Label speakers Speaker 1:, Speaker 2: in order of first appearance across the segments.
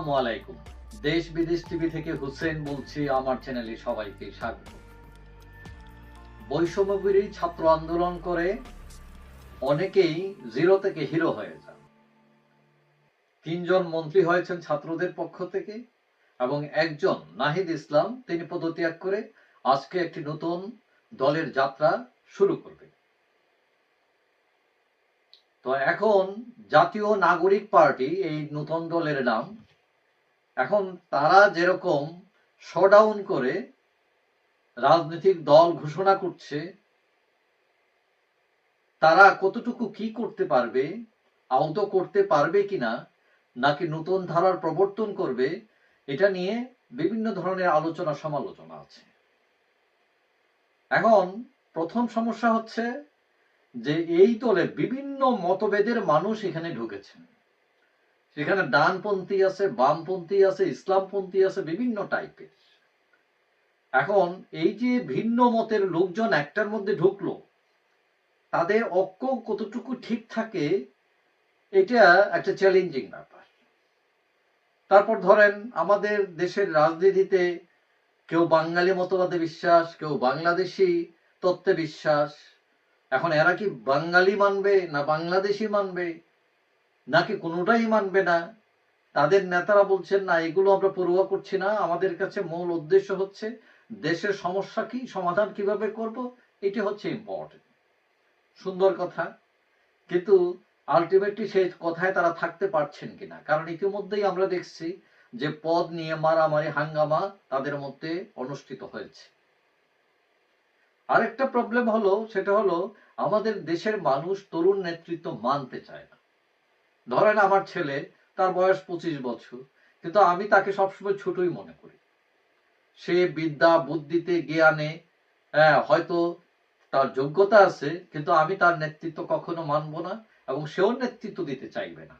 Speaker 1: আসসালামু আলাইকুম। দেশ বিদেশ টিভি থেকে হুসেন বলছি, আমার চ্যানেলে সবাইকে স্বাগত। ছাত্র আন্দোলন করে অনেকেই জিরো থেকে হিরো হয়ে যান। তিনজন মন্ত্রী হয়েছেন ছাত্রদের পক্ষ থেকে এবং একজন নাহিদ ইসলাম, তিনি পদত্যাগ করে আজকে একটি নতুন দলের যাত্রা শুরু করবে। তো এখন জাতীয় নাগরিক পার্টি, এই নতুন দলের নাম এখন তারা যেরকম শোডাউন করে রাজনৈতিক দল ঘোষণা করছে, তারা কতটুকু কি করতে পারবে, আহত করতে পারবে কিনা, নাকি নতুন ধারার প্রবর্তন করবে, এটা নিয়ে বিভিন্ন ধরনের আলোচনা সমালোচনা আছে। এখন প্রথম সমস্যা হচ্ছে যে এই দলে বিভিন্ন মতভেদের মানুষ এখানে ঢুকেছেন। সেখানে ডানপন্থী আছে, বামপন্থী আছে, ইসলামপন্থী আছে, বিভিন্ন টাইপের। এখন এই যে ভিন্ন মতের লোকজন একটার মধ্যে ঢুকলো, তাদের ঐক্য কতটুকু ঠিক থাকে, এটা একটা চ্যালেঞ্জিং ব্যাপার। তারপর ধরেন আমাদের দেশের রাজনীতিতে কেউ বাঙালি মতবাদে বিশ্বাস, কেউ বাংলাদেশি তত্ত্বে বিশ্বাস। এখন এরা কি বাঙালি মানবে না বাংলাদেশি মানবে? নাকি কোনোটাই মানবে না? তাদের নেতারা বলছেন, না, এগুলো আমরা পড়ুয়া করছি না। আমাদের কাছে মূল উদ্দেশ্য হচ্ছে, দেশের সমস্যা কি, সমাধান কীভাবে করব, এটি হচ্ছে ইম্পর্টেন্ট সুন্দর কথা। কিন্তু আলটিমেটলি সেই কথায় তারা থাকতে পারছেন কিনা? কারণ ইতিমধ্যেই আমরা দেখছি যে পদ নিয়ে মারামারি, হাঙ্গামা তাদের মধ্যে অনুষ্ঠিত হয়েছে। আরেকটা প্রবলেম হলো, সেটা হলো, আমাদের দেশের মানুষ তরুণ নেতৃত্ব মানতে চায় না। ধরেন আমার ছেলে, তার বয়স পঁচিশ বছর, কিন্তু আমি তাকে সবসময় ছোটই মনে করি। সে বিদ্যা, বুদ্ধিতে জ্ঞানে হ্যাঁ হয়তো তার যোগ্যতা আছে, কিন্তু আমি তার নেতৃত্ব কখনো মানব না এবং সেও নেতৃত্ব দিতে চাইবে না।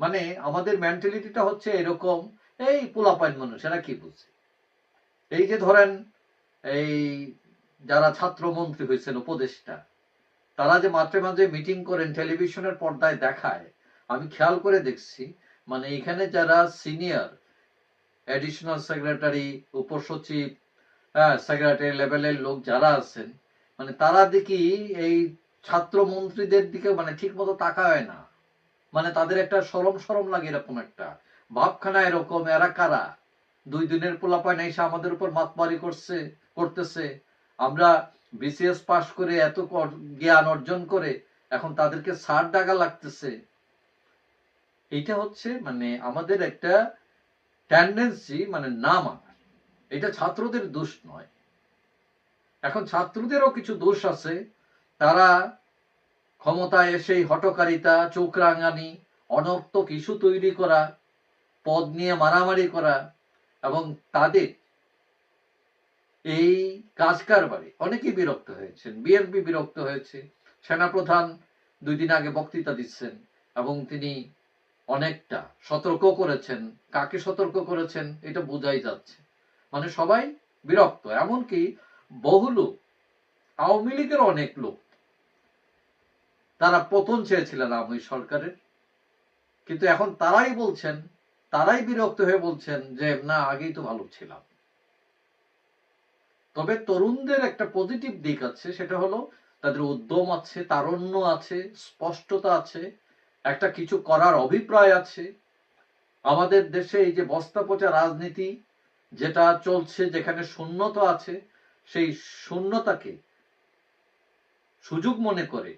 Speaker 1: মানে আমাদের মেন্টালিটিটা হচ্ছে এরকম, এই পোলাপাইন মানুষ, এরা কি বুঝছে এই যে ধরেন, এই যারা ছাত্র মন্ত্রী হয়েছেন, উপদেষ্টা তারা যে মাঝে মাঝে মিটিং করেন টেলিভিশনের পর্দায় দেখায়, আমি খেয়াল করে দেখছি মানে এখানে যারা সিনিয়র অ্যাডিশনাল সেক্রেটারি উপসচিব হ্যাঁ সেক্রেটারি লেভেলের লোক যারা আছেন মানে তারা দেখি এই ছাত্র মন্ত্রীদের দিকে মানে ঠিক মতো তাকায় না। মানে তাদের একটা সরম সরম লাগে এরকম একটা। ভাবখানা এরকম, এরা কারা? দুই দিনের পোলাপায় এসে আমাদের উপর মাতমারি করছে, করতেছে। আমরা বিসিএস পাশ করে এত জ্ঞান অর্জন করে এখন তাদেরকে সার ডাকা লাগতেছে। এইটা হচ্ছে মানে আমাদের একটা টেন্ডেন্সি মানে না মানার এটা ছাত্রদের দোষ নয়। এখন ছাত্রদেরও কিছু দোষ আছে। তারা ক্ষমতায় এসেই হটকারিতা চোখ রাঙানি, অনর্থক ইস্যু তৈরি করা, পদ নিয়ে মারামারি করা এবং তাদের এই কাজ কারবারে অনেকেই বিরক্ত হয়েছেন। বিএনপি বিরক্ত হয়েছে। সেনাপ্রধান দুই দিন আগে বক্তৃতা দিচ্ছেন এবং তিনি অনেকটা সতর্ক করেছেন। কাকে সতর্ক করেছেন এটা বোঝাই যাচ্ছে। মানে সবাই বিরক্ত। এমনকি বহু লোক, আওয়ামী লীগের অনেক লোক, তারা পতন চেয়েছিলেন আওয়ামী সরকারের। কিন্তু এখন তারাই বলছেন, তারাই বিরক্ত হয়ে বলছেন যে, না, আগেই তো ভালো ছিলাম। তবে তরুণদের একটা পজিটিভ দিক আছে, সেটা হলো তাদের উদ্যম আছে, তারণ্য আছে, স্পষ্টতা আছে, একটা কিছু করার অভিপ্রায় আছে। আমাদের দেশে এই যে বস্তা পচা রাজনীতি যেটা চলছে, যেখানে শূন্যতা আছে, সেই শূন্যতাকে সুযোগ মনে করে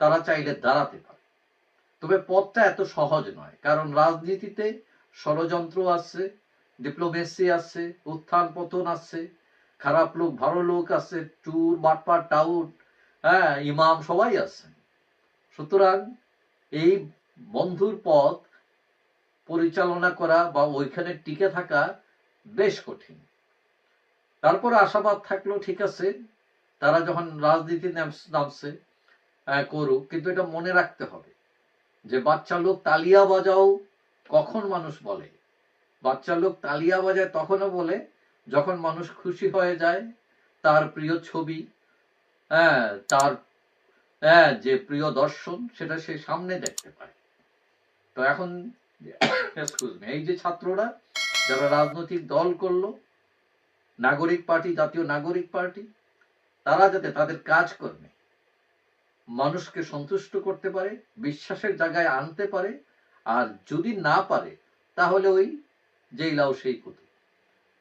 Speaker 1: তারা চাইলে দাঁড়াতে পারে। তবে পথটা এত সহজ নয়, কারণ রাজনীতিতে ষড়যন্ত্র আছে ডিপ্লোমেসি আছে, উত্থান পতন আছে খারাপ লোক, ভালো লোক আছে, চুর, বাটপার, টাউট হ্যাঁ ইমাম সবাই আছে। সুতরাং এই বন্ধুর পথ পরিচালনা করা বা ওইখানে টিকে থাকা বেশ কঠিন। তারপরে আশাবাদ থাকল, ঠিক আছে, তারা যখন রাজনীতি নামছে করুক, কিন্তু এটা মনে রাখতে হবে যে বাচ্চা লোক তালিয়া বাজাও কখন মানুষ বলে? বাচ্চা লোক তালিয়া বাজায় তখনও বলে যখন মানুষ খুশি হয়ে যায়, তার প্রিয় ছবি হ্যাঁ তার হ্যাঁ যে প্রিয় দর্শন, সেটা সে সামনে দেখতে পায়। তো এখন এই যে ছাত্ররা, যারা রাজনৈতিক দল করল, নাগরিক পার্টি, জাতীয় নাগরিক পার্টি, তারা যাতে তাদের কাজ কর্মে মানুষকে সন্তুষ্ট করতে পারে, বিশ্বাসের জায়গায় আনতে পারে, আর যদি না পারে, তাহলে ওই যেই লাও সেই কুতু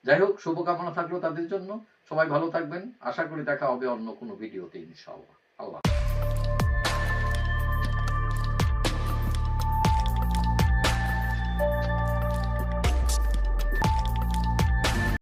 Speaker 1: যাই হোক শুভকামনা থাকল তাদের জন্য। সবাই ভালো থাকবেন। আশা করি দেখা হবে অন্য কোনো ভিডিওতে ইনশাআল্লাহ। আল্লাহ